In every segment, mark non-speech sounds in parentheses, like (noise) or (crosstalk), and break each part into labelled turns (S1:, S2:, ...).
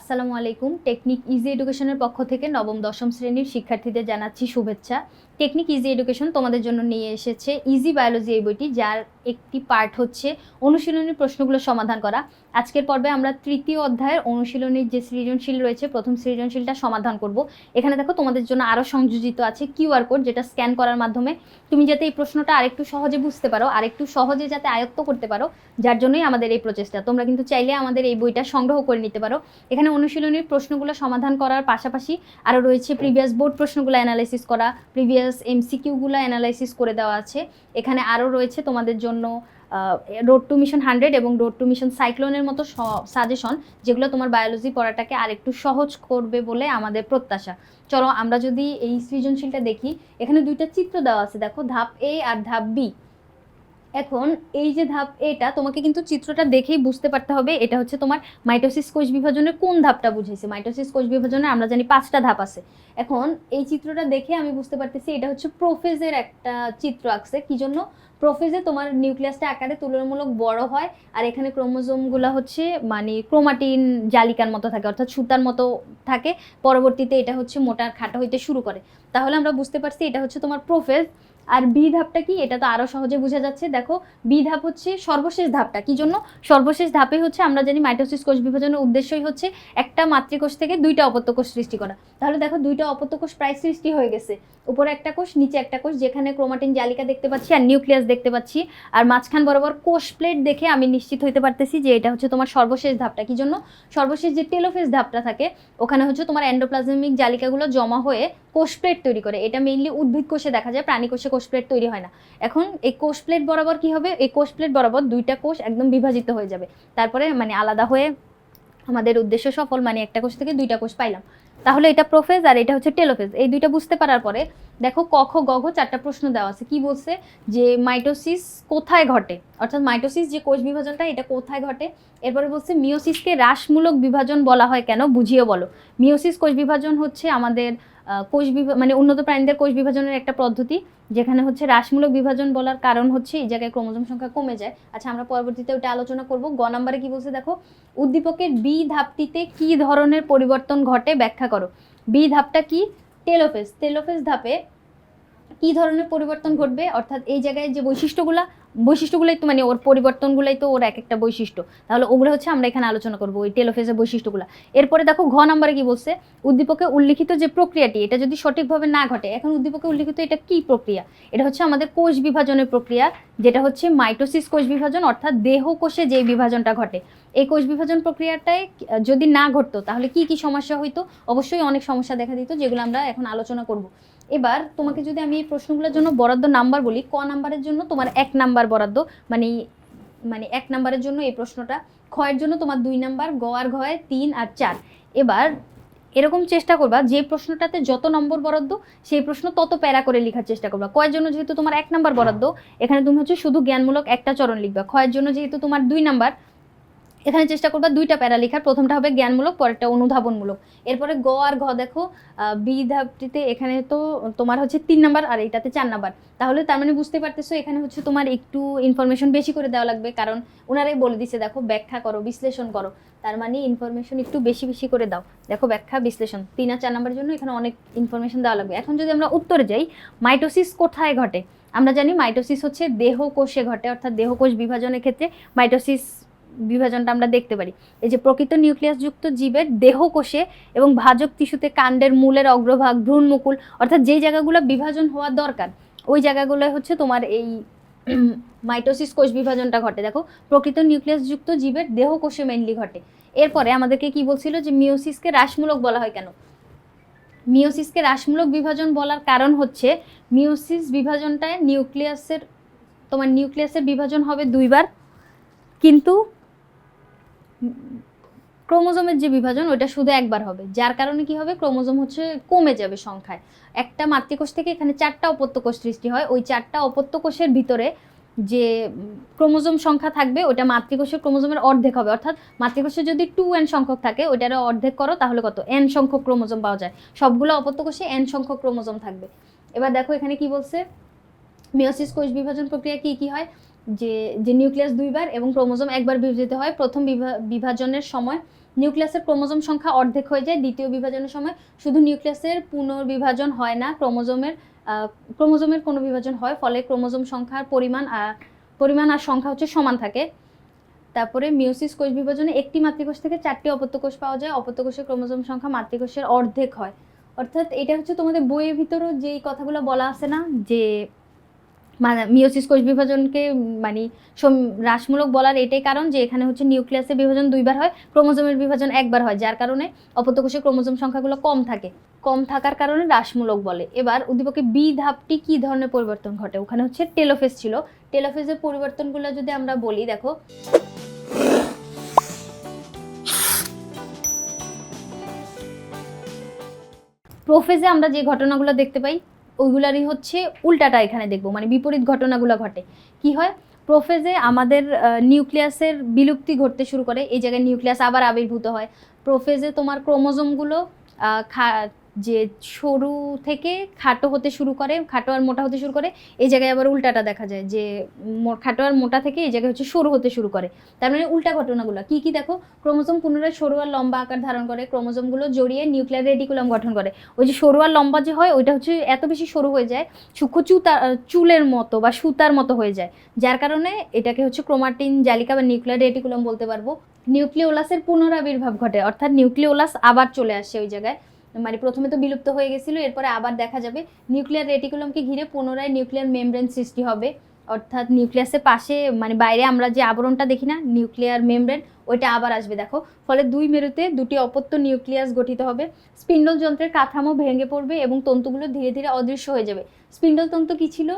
S1: আসসালামু আলাইকুম। Technique easy এডুকেশনের পক্ষ থেকে নবম, দশম শ্রেণির শিক্ষার্থীদের জানাচ্ছি শুভেচ্ছা। টেকনিক ইজি এডুকেশন তোমাদের জন্য নিয়ে এসেছে ইজি বায়োলজি এই বইটি, যার একটি পার্ট হচ্ছে অনুশীলনী প্রশ্নগুলো সমাধান করা। আজকের পর্বে আমরা তৃতীয় অধ্যায়ের অনুশীলনীর যে সৃজনশীল রয়েছে, প্রথম সৃজনশীলটা সমাধান করব। এখানে দেখো তোমাদের জন্য আরও সংযোজিত আছে কিউআর কোড, যেটা স্ক্যান করার মাধ্যমে তুমি যাতে এই প্রশ্নটা আরেকটু সহজে বুঝতে পারো, আরেকটু সহজে যাতে আয়ত্ত করতে পারো, যার জন্যই আমাদের এই প্রচেষ্টা। তোমরা কিন্তু চাইলে আমাদের এই বইটা সংগ্রহ করে নিতে পারো। এখানে অনুশীলনীর প্রশ্নগুলো সমাধান করার পাশাপাশি আরও রয়েছে প্রিভিয়াস বোর্ড প্রশ্নগুলো অ্যানালাইসিস করা প্রিভিয়াস এমসিকিউগুলো অ্যানালাইসিস করে দেওয়া আছে। এখানে আরও রয়েছে তোমাদের জন্য রোড টু মিশন হান্ড্রেড এবং রোড টু মিশন সাইক্লোনের মতো সাজেশন যেগুলো তোমার বায়োলজি পড়াটাকে আরেকটু সহজ করবে বলে আমাদের প্রত্যাশা। চলো আমরা যদি এই সৃজনশীলটা দেখি, এখানে দুইটা চিত্র দেওয়া আছে। দেখো ধাপ এ আর ধাপ বি এখন এই যে ধাপ এটা, তোমাকে কিন্তু চিত্রটা দেখেই বুঝতে পারতে হবে, এটা হচ্ছে তোমার মাইটোসিস কোষ বিভাজনের কোন ধাপটা বুঝেছে। মাইটোসিস কোষ বিভাজনে আমরা জানি পাঁচটা ধাপ আছে। এখন এই চিত্রটা দেখে আমি বুঝতে পারতেছি এটা হচ্ছে প্রোফেজের একটা চিত্র আঁকছে, কি জন্য? প্রোফেজে তোমার নিউক্লিয়াসটা আকারে তুলনামূলক বড় হয়, আর এখানে ক্রোমোজোমগুলো হচ্ছে মানে ক্রোমাটিন জালিকার মতো থাকে, অর্থাৎ সুতার মতো থাকে। পরবর্তীতে এটা হচ্ছে মোটার খাটো হইতে শুরু করে। তাহলে আমরা বুঝতে পারছি এটা হচ্ছে তোমার প্রোফেজ। আর বি ধাপটা কি? এটা তো আরও সহজে বোঝা যাচ্ছে। দেখো, বি ধাপ হচ্ছে সর্বশেষ ধাপটা। কি জন্য? সর্বশেষ ধাপে হচ্ছে আমরা জানি মাইটোসিস কোষ বিভাজনের উদ্দেশ্যই হচ্ছে একটা মাতৃকোষ থেকে দুইটা অপত্যকোষ সৃষ্টি করা। তাহলে দেখো, দুইটা অপত্যকোষ প্রায় সৃষ্টি হয়ে গেছে। উপরে একটা কোষ, নিচে একটা কোষ, যেখানে ক্রোমাটিন জালিকা দেখতে পাচ্ছি, আর নিউক্লিয়াস দেখতে পাচ্ছি। আর মাঝখান বরাবর কোষ প্লেট দেখে আমি নিশ্চিত হইতে পারতেছি যে এটা হচ্ছে তোমার সর্বশেষ ধাপটা। কি জন্য? সর্বশেষ যে টেলোফেজ ধাপটা থাকে, ওখানে হচ্ছে তোমার এন্ডোপ্লাজমিক জালিকাগুলো জমা হয়ে কোষ প্লেট তৈরি করে। এটা মেইনলি উদ্ভিদ কোষে দেখা যায়, প্রাণী কোষে কোষ প্লেট তৈরি হয় না। এখন এই কোষ প্লেট বরাবর কি হবে? এই কোষ প্লেট বরাবর দুইটা কোষ একদম বিভাজিত হয়ে যাবে। তারপরে মানে আলাদা হয়ে আমাদের উদ্দেশ্য সফল মানে একটা কোষ থেকে দুইটা কোষ পাইলাম। তাহলে এটা প্রোফেজ আর এটা হচ্ছে টেলোফেজ। এই দুইটা বুঝতে পারার পরে দেখো কখ গঘ চারটা প্রশ্ন দেওয়া আছে। কি বলছে? যে মাইটোসিস কোথায় ঘটে? অর্থাৎ মাইটোসিস যে কোষ বিভাজনটা, এটা কোথায় ঘটে? এরপরে বলছে মিওসিসকে হ্রাসমূলক বিভাজন বলা হয় কেন? বুঝিয়ে বলো। মিওসিস কোষ বিভাজন হচ্ছে আমাদের কোষ বিভা মানে উন্নত প্রাণীদের কোষ বিভাজনের একটা পদ্ধতি, যেখানে হচ্ছে হ্রাসমূলক বিভাজন বলার কারণ হচ্ছে এই জায়গায় ক্রোমোজোম সংখ্যা কমে যায়। আচ্ছা আমরা পরবর্তীতে ওটা আলোচনা করব। গ নাম্বারে কি বলছে দেখো, উদ্দীপকের বি ধাপটিতে কি ধরনের পরিবর্তন ঘটে ব্যাখ্যা করো। বি ধাপটা কি? টেলোফেজ টেলোফেজ ধাপে কি ধরনের পরিবর্তন ঘটবে? অর্থাৎ এই জায়গায় যে বৈশিষ্ট্যগুলা বৈশিষ্ট্যগুলোই তো মানে ওর পরিবর্তনগুলোই তো ওর এক একটা বৈশিষ্ট্য। তাহলে ওগুলো হচ্ছে আমরা এখানে আলোচনা করব, ওই টেলোফেজের বৈশিষ্ট্যগুলো। এরপরে দেখো ঘ নাম্বারে কি বলছে? উদ্দীপকে উল্লিখিত যে প্রক্রিয়াটি, এটা যদি সঠিকভাবে না ঘটে, এখন উদ্দীপকে উল্লিখিত এটা কি প্রক্রিয়া? এটা হচ্ছে আমাদের কোষ বিভাজনের প্রক্রিয়া, যেটা হচ্ছে মাইটোসিস কোষ বিভাজন, অর্থাৎ দেহ কোষে যে বিভাজনটা ঘটে। এই কোষ বিভাজন প্রক্রিয়াটায় যদি না ঘটতো, তাহলে কি কি সমস্যা হইতো? অবশ্যই অনেক সমস্যা দেখা দিত, যেগুলো আমরা এখন আলোচনা করব। এবার তোমাকে যদি আমি এই প্রশ্নগুলোর জন্য বরাদ্দ নাম্বার বলি, ক নাম্বারের জন্য তোমার এক নাম্বার বরাদ্দ মানে মানে এক নাম্বারের জন্য এই প্রশ্নটা ক্ষয়ের জন্য তোমার দুই নাম্বার, গ আর ঘয়ে তিন আর চার। এবার এরকম চেষ্টা করবা, যে প্রশ্নটাতে যত নম্বর বরাদ্দ, সেই প্রশ্ন তত প্যারা করে লেখার চেষ্টা করবা। কয়ের জন্য যেহেতু তোমার এক নাম্বার বরাদ্দ, এখানে তুমি হচ্ছে শুধু জ্ঞানমূলক একটা চরণ লিখবা। ক্ষয়ের জন্য যেহেতু তোমার দুই নাম্বার এখানে চেষ্টা করবা দুইটা প্যারা লেখার। প্রথমটা হবে জ্ঞানমূলক, পরেরটা অনুধাবনমূলক। এরপরে গ আর ঘ দেখো বি ধাপটিতে এখানে তো তোমার হচ্ছে তিন নাম্বার আর এইটাতে চার নাম্বার। তাহলে তার মানে বুঝতে পারতেছো, এখানে হচ্ছে তোমার একটু ইনফরমেশন বেশি করে দেওয়া লাগবে, কারণ ওনারাই বলে দিছে, দেখো ব্যাখ্যা করো, বিশ্লেষণ করো। তার মানে ইনফরমেশন একটু বেশি বেশি করে দাও। দেখো ব্যাখ্যা, বিশ্লেষণ, তিন আর চার নাম্বারের জন্য এখানে অনেক ইনফরমেশন দেওয়া লাগবে। এখন যদি আমরা উত্তরে যাই, মাইটোসিস কোথায় ঘটে? আমরা জানি মাইটোসিস হচ্ছে দেহ কোষে ঘটে, অর্থাৎ দেহ কোষ বিভাজনের ক্ষেত্রে মাইটোসিস বিভাজনটা আমরা দেখতে পারি। এই যে প্রকৃত নিউক্লিয়াসযুক্ত জীবের দেহ কোষে এবং ভাজক টিস্যুতে কাণ্ডের মূলের অগ্রভাগ, ভ্রূণমুকুল, অর্থাৎ যেই জায়গাগুলো বিভাজন হওয়া দরকার, ওই জায়গাগুলো হচ্ছে তোমার এই (clears throat) মাইটোসিস কোষ বিভাজনটা ঘটে। দেখো, প্রকৃত নিউক্লিয়াসযুক্ত জীবের দেহ কোষে মেনলি ঘটে। এরপরে আমাদেরকে কি বলছিল যে মিওসিসকে হ্রাসমূলক বলা হয় কেন? মিওসিসকে হ্রাসমূলক বিভাজন বলার কারণ হচ্ছে মিওসিস বিভাজনটায় নিউক্লিয়াসের, তোমার নিউক্লিয়াসের বিভাজন হবে দুইবার, কিন্তু ক্রোমোজোমের যে বিভাজন ওটা শুধু একবার হবে। যার কারণে কি হবে? ক্রোমোজোম হচ্ছে কমে যাবে সংখ্যায়। একটা মাতৃকোষ থেকে এখানে চারটা অপত্যকোষ সৃষ্টি হয়। ওই চারটা অপত্যকোষের ভিতরে যে ক্রোমোজোম সংখ্যা থাকবে ওটা মাতৃকোষের ক্রোমোজোমের অর্ধেক হবে। অর্থাৎ মাতৃকোষে যদি টু এন সংখ্যক থাকে ওইটার অর্ধেক করো, তাহলে কত? এন সংখ্যক ক্রোমোজোম পাওয়া যায়। সবগুলো অপত্যকোষে এন সংখ্যক ক্রোমোজোম থাকবে। এবার দেখো এখানে কি বলছে? মিওসিস কোষ বিভাজন প্রক্রিয়া কি কি হয়? যে যে নিউক্লিয়াস দুইবার এবং ক্রোমোজোম একবার বিভাজিত হয়, প্রথম বিভাজনের সময় নিউক্লিয়াসের ক্রোমোজোম সংখ্যা অর্ধেক হয়ে যায়, দ্বিতীয় বিভাজনের সময় শুধু নিউক্লিয়াসের পুনর্বিভাজন হয় না, ক্রোমোজোমের ক্রোমোজোমের কোনো বিভাজন হয়, ফলে ক্রোমোজোম সংখ্যার পরিমাণ পরিমাণ আর সংখ্যা হচ্ছে সমান থাকে। তারপরে মিউসিস কোষ বিভাজনে একটি মাতৃকোষ থেকে চারটি অপত্য কোষ পাওয়া যায় অপত্য কোষের ক্রোমোজোম সংখ্যা মাতৃকোষের অর্ধেক হয়। অর্থাৎ এটা হচ্ছে তোমাদের বইয়ের ভিতরেও যেই কথাগুলো বলা আছে না, যে মিওসিস কোষ বিভাজনকে মানে সম- হ্রাসমূলক বলার এটাই কারণ যে এখানে হচ্ছে নিউক্লিয়াসের বিভাজন দুইবার হয়, ক্রোমোজোমের বিভাজন একবার হয়, যার কারণে অপত্য কোষের ক্রোমোজোম সংখ্যাগুলো কম থাকে। কম থাকার কারণে হ্রাসমূলক বলে। এবার উদ্দীপকে বি ধাপটি কি ধরনের পরিবর্তন ঘটে? ওখানে হচ্ছে টেলোফেস ছিল। টেলোফেজের পরিবর্তনগুলো যদি আমরা বলি, দেখো। প্রোফেজে আমরা যে ঘটনাগুলো দেখতে পাই ওইগুলারই হচ্ছে উল্টাটা এখানে দেখব মানে বিপরীত ঘটনাগুলো ঘটে। কি হয়? প্রোফেজে আমাদের নিউক্লিয়াসের বিলুপ্তি ঘটতে শুরু করে, এই জায়গায় নিউক্লিয়াস আবার আবির্ভূত হয়। প্রোফেজে তোমার ক্রোমোজোমগুলো যে সরু থেকে খাটো হতে শুরু করে, খাটো আর মোটা হতে শুরু করে, এই জায়গায় আবার উল্টাটা দেখা যায় যে খাটো আর মোটা থেকে এই জায়গায় হচ্ছে সরু হতে শুরু করে। তার মানে উল্টা ঘটনাগুলো। কি কি দেখো? ক্রোমোজোম পুনরায় সরু আর লম্বা আকার ধারণ করে, ক্রোমোজোমগুলো জড়িয়ে নিউক্লিয়ার রেডিকুলাম গঠন করে। ওই যে সরু আর লম্বা যে হয়, ওইটা হচ্ছে এত বেশি সরু হয়ে যায়, সূক্ষ্ম চুতা চুলের মতো বা সুতার মতো হয়ে যায়। যার কারণে এটাকে হচ্ছে ক্রোমাটিন, জালিকা বা নিউক্লিয়ার রেটিকুলাম বলতে পারব। নিউক্লিওলাসের পুনরাবির্ভাব ঘটে, অর্থাৎ নিউক্লিওলাস আবার চলে আসে ওই জায়গায়। মানে প্রথমে তো বিলুপ্ত হয়ে গেছিল, এরপরে আবার দেখা যাবে। নিউক্লিয়ার রেটিকুলামকে ঘিরে পুনরায় নিউক্লিয়ার মেমব্রেন সৃষ্টি হবে। অর্থাৎ নিউক্লিয়াসের পাশে মানে বাইরে আমরা যে আবরণটা দেখি না, নিউক্লিয়ার মেমব্রেন, ওইটা আবার আসবে, দেখো। ফলে দুই মেরুতে দুটি অপত্য নিউক্লিয়াস গঠিত হবে। স্পিন্ডল যন্ত্রের কাঠামো ভেঙে পড়বে এবং তন্তুগুলো ধীরে ধীরে অদৃশ্য হয়ে যাবে। স্পিন্ডল তন্তু কী ছিল?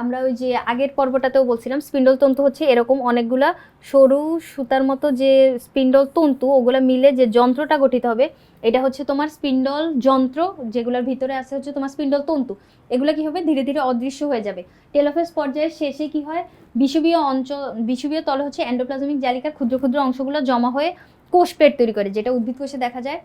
S1: আমরা ওই যে আগের পর্বটাতেও বলছিলাম, স্পিন্ডল তন্তু হচ্ছে এরকম অনেকগুলা সরু সুতার মতো যে স্পিন্ডল তন্তু, ওগুলো মিলে যে যন্ত্রটা গঠিত হবে, এটা হচ্ছে তোমার স্পিন্ডল যন্ত্র, যেগুলোর ভিতরে আছে হচ্ছে তোমার স্পিন্ডল তন্তু। এগুলো কি হবে? ধীরে ধীরে অদৃশ্য হয়ে যাবে। টেলোফেজ পর্যায়ের শেষে কি হয়? বিষুবীয় অঞ্চল, বিষুবীয় তলে হচ্ছে অ্যান্ডোপ্লাজমিক জালিকার ক্ষুদ্র ক্ষুদ্র অংশগুলো জমা হয়ে কোষ পেট তৈরি করে, যেটা উদ্ভিদ কোষে দেখা যায়।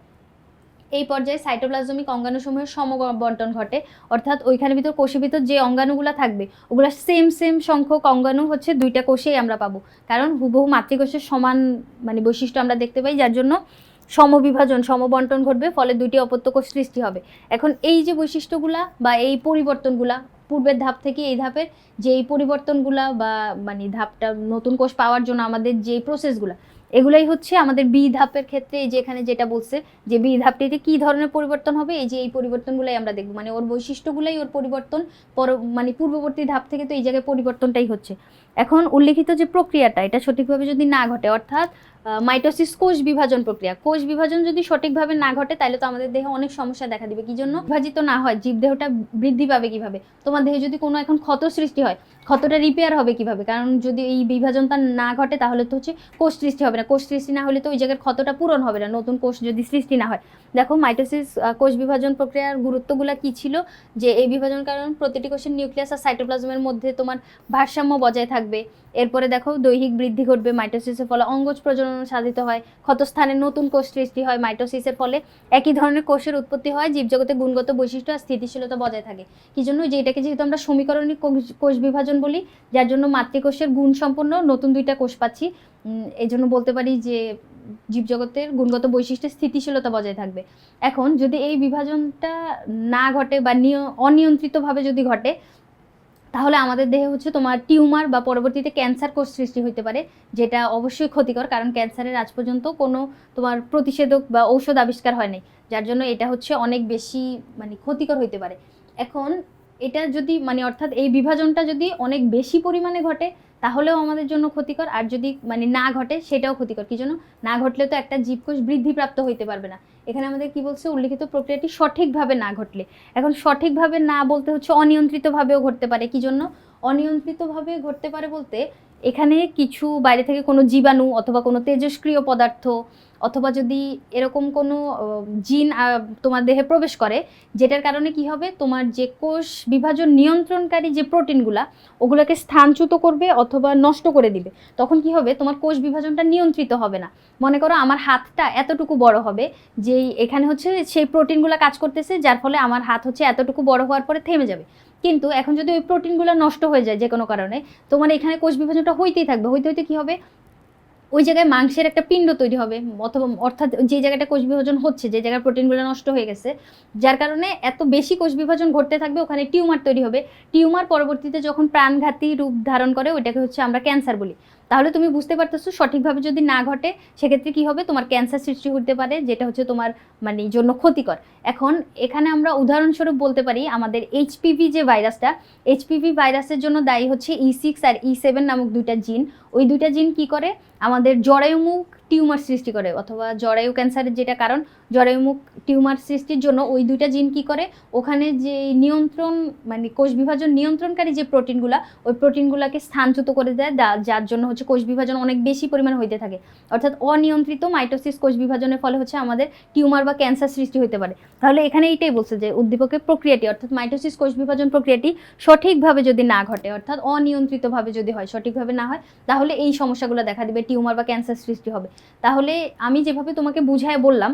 S1: এই পর্যায়ে সাইটোপ্লাজমিক অঙ্গাণুসমূহের সমবন্টন ঘটে। অর্থাৎ ওইখানের ভিতর কোষের ভিতর যে অঙ্গাণুগুলো থাকবে, ওগুলো সেম সেম সংখ্যক অঙ্গাণু হচ্ছে দুইটা কোষেই আমরা পাবো। কারণ হুবহু মাতৃকোষের সমান মানে বৈশিষ্ট্য আমরা দেখতে পাই, যার জন্য সমবিভাজন, সমবন্টন ঘটবে, ফলে দুইটি অপত্য কোষ সৃষ্টি হবে। এখন এই যে বৈশিষ্ট্যগুলা বা এই পরিবর্তনগুলা, পূর্বের ধাপ থেকে এই ধাপের যে এই পরিবর্তনগুলা বা মানে ধাপটা নতুন কোষ পাওয়ার জন্য আমাদের যে প্রসেসগুলা এগুলাই হচ্ছে আমাদের বি ধাপের ক্ষেত্রে এই যে এখানে যেটা বলছে, যে বি ধাপটিতে কি ধরনের পরিবর্তন হবে, এই যে এই পরিবর্তনগুলাই আমরা দেখব। মানে ওর বৈশিষ্ট্যগুলাই, ওর পরিবর্তন, পর মানে পূর্ববর্তী ধাপ থেকে তো এই জায়গায় পরিবর্তনটাই হচ্ছে। এখন উল্লেখিত যে প্রক্রিয়াটা, এটা সঠিকভাবে যদি না ঘটে, অর্থাৎ মাইটোসিস কোষ বিভাজন প্রক্রিয়া। কোষ বিভাজন যদি সঠিকভাবে না ঘটে, তাহলে তো আমাদের দেহে অনেক সমস্যা দেখা দিবে। কি জন্য? বিভাজিত না হয় জীবদেহটা বৃদ্ধি পাবে কীভাবে? তোমার দেহে যদি কোনো এখন ক্ষত সৃষ্টি হয়, ক্ষতটা রিপেয়ার হবে কীভাবে? কারণ যদি এই বিভাজনটা না ঘটে, তাহলে তো হচ্ছে কোষ সৃষ্টি হবে না। কোষ সৃষ্টি না হলে তো ওই জায়গার ক্ষতটা পূরণ হবে না। নতুন কোষ যদি সৃষ্টি না হয়। দেখো, মাইটোসিস কোষ বিভাজন প্রক্রিয়ার গুরুত্বগুলো কি ছিল? যে এই বিভাজন কারণ প্রতিটি কোষের নিউক্লিয়াস আর সাইটোপ্লাজমের মধ্যে তোমার ভারসাম্য বজায় থাকবে। এরপরে দেখো, দৈহিক বৃদ্ধি ঘটবে, মাইটোসিসের ফলে অঙ্গজ প্রজনন সাধিত হয়। ক্ষতস্থানে নতুন কোষ সৃষ্টি হয়, মাইটোসিসের ফলে একই ধরনের কোষের উৎপত্তি হয়, জীবজগতে গুণগত বৈশিষ্ট্য আর স্থিতিশীলতা বজায় থাকে। কি জন্য? যে এটাকে যেহেতু আমরা সমীকরণিক কোষ- বিভাজন বলি, যার জন্য মাতৃকোষের গুণ সম্পন্ন নতুন দুইটা কোষ পাচ্ছি। এই জন্য বলতে পারি যে জীবজগতের গুণগত বৈশিষ্ট্যের স্থিতিশীলতা বজায় থাকবে। এখন যদি এই বিভাজনটা না ঘটে বা নিয়- অনিয়ন্ত্রিতভাবে যদি ঘটে তাহলে আমাদের দেহে হচ্ছে তোমার টিউমার বা পরবর্তীতে ক্যান্সার কোষ সৃষ্টি হতে পারে, যেটা অবশ্যই ক্ষতিকর, কারণ ক্যান্সারের আজ পর্যন্ত কোনো তোমার প্রতিষেধক বা ঔষধ আবিষ্কার হয় নাই, যার জন্য এটা হচ্ছে অনেক বেশি মানে ক্ষতিকর হইতে পারে। এখন এটা যদি মানে অর্থাৎ এই বিভাজনটা যদি অনেক বেশি পরিমাণে ঘটে তাহলেও আমাদের জন্য ক্ষতিকর। আর যদি মানে না ঘটে, সেটাও ক্ষতিকর। কি জন্য? না ঘটলে তো একটা জীবকোষ বৃদ্ধিপ্রাপ্ত হইতে পারবে না। এখানে আমাদের কি বলছে? উল্লেখিত প্রক্রিয়াটি সঠিকভাবে না ঘটলে। এখন সঠিকভাবে না বলতে হচ্ছে, অনিয়ন্ত্রিতভাবেও ঘটতে পারে। কি জন্য? অনিয়ন্ত্রিতভাবে ঘটতে পারে বলতে এখানে কিছু বাইরে থেকে কোনো জীবাণু অথবা কোনো তেজস্ক্রিয় পদার্থ অথবা যদি এরকম কোনো জিন তোমার দেহে প্রবেশ করে, যেটার কারণে কি হবে? তোমার যে কোষ বিভাজন নিয়ন্ত্রণকারী যে প্রোটিনগুলা, ওগুলোকে স্থানচ্যুত করবে অথবা নষ্ট করে দিবে। তখন কি হবে? তোমার কোষ বিভাজনটা নিয়ন্ত্রিত হবে না। মনে করো আমার হাতটা এতটুকু বড় হবে, যেই এখানে হচ্ছে সেই প্রোটিনগুলো কাজ করতেছে, যার ফলে আমার হাত হচ্ছে এতটুকু বড় হওয়ার পরে থেমে যাবে। কিন্তু এখন যদি ওই প্রোটিনগুলো নষ্ট হয়ে যায় যে কোনো কারণে তোমার এখানে কোষ বিভাজনটা হইতেই থাকবে। হইতে হইতে কী হবে? ওই জায়গায় মাংসের একটা পিণ্ড তৈরি হবে। অথবা অর্থাৎ যে জায়গাটা কোষ বিভাজন হচ্ছে, যে জায়গায় প্রোটিনগুলো নষ্ট হয়ে গেছে, যার কারণে এত বেশি কোষ বিভাজন ঘটতে থাকবে, ওখানে টিউমার তৈরি হবে। টিউমার পরবর্তীতে যখন প্রাণঘাতী রূপ ধারণ করে, ওইটাকে হচ্ছে আমরা ক্যান্সার বলি। তাহলে তুমি বুঝতে পারতেছো সঠিকভাবে যদি না ঘটে, সেক্ষেত্রে কি হবে? তোমার ক্যান্সার সৃষ্টি হতে পারে, যেটা হচ্ছে তোমার মানে জন্য ক্ষতিকর। এখন এখানে আমরা উদাহরণস্বরূপ বলতে পারি, আমাদের এইচপিভি যে ভাইরাসটা এইচপিভি ভাইরাসের জন্য দায়ী হচ্ছে ই সিক্স আর ই সেভেন নামক দুইটা জিন ওই দুইটা জিন কি করে? আমাদের জরায়ুমুখ টিউমার সৃষ্টি করে, অথবা জরায়ু ক্যান্সারের যেটা কারণ, জরায়ুমুখ টিউমার সৃষ্টির জন্য ওই দুইটা জিন কি করে? ওখানে যে নিয়ন্ত্রণ মানে কোষ বিভাজন নিয়ন্ত্রণকারী যে প্রোটিনগুলা, ওই প্রোটিনগুলোকে স্থানচ্যুত করে দেয় যার জন্য হচ্ছে কোষ বিভাজন অনেক বেশি পরিমাণে হইতে থাকে। অর্থাৎ অনিয়ন্ত্রিত মাইটোসিস কোষ বিভাজনের ফলে হচ্ছে আমাদের টিউমার বা ক্যান্সার সৃষ্টি হতে পারে। তাহলে এখানে এইটাই বলছে যে উদ্দীপকের প্রক্রিয়াটি, অর্থাৎ মাইটোসিস কোষ বিভাজন প্রক্রিয়াটি সঠিকভাবে যদি না ঘটে, অর্থাৎ অনিয়ন্ত্রিতভাবে যদি হয়, সঠিকভাবে না হয়, তাহলে এই সমস্যাগুলো দেখা দিবে, টিউমার বা ক্যান্সার সৃষ্টি হবে। তাহলে আমি যেভাবে তোমাকে বুঝায় বললাম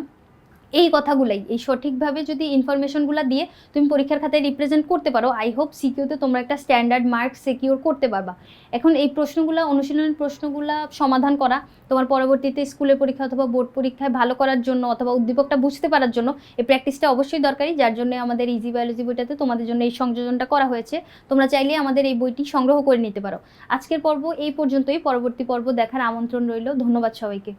S1: এই কথাগুলাই, এই সঠিকভাবে যদি ইনফরমেশনগুলো দিয়ে তুমি পরীক্ষার খাতায় রিপ্রেজেন্ট করতে পারো আই হোপ সিকিউতে তোমরা একটা স্ট্যান্ডার্ড মার্ক সিকিউর করতে পারবা। এখন এই প্রশ্নগুলো, অনুশীলনের প্রশ্নগুলো সমাধান করা, তোমার পরবর্তীতে স্কুলের পরীক্ষা অথবা বোর্ড পরীক্ষায় ভালো করার জন্য অথবা উদ্দীপকটা বুঝতে পারার জন্য এই প্র্যাকটিসটা অবশ্যই দরকারি, যার জন্য আমাদের ইজি বায়োলজি বইটাতে তোমাদের জন্য এই সংযোজনটা করা হয়েছে। তোমরা চাইলে আমাদের এই বইটি সংগ্রহ করে নিতে পারো। আজকের পর্ব এই পর্যন্তই, পরবর্তী পর্ব দেখার আমন্ত্রণ রইল, ধন্যবাদ সবাইকে।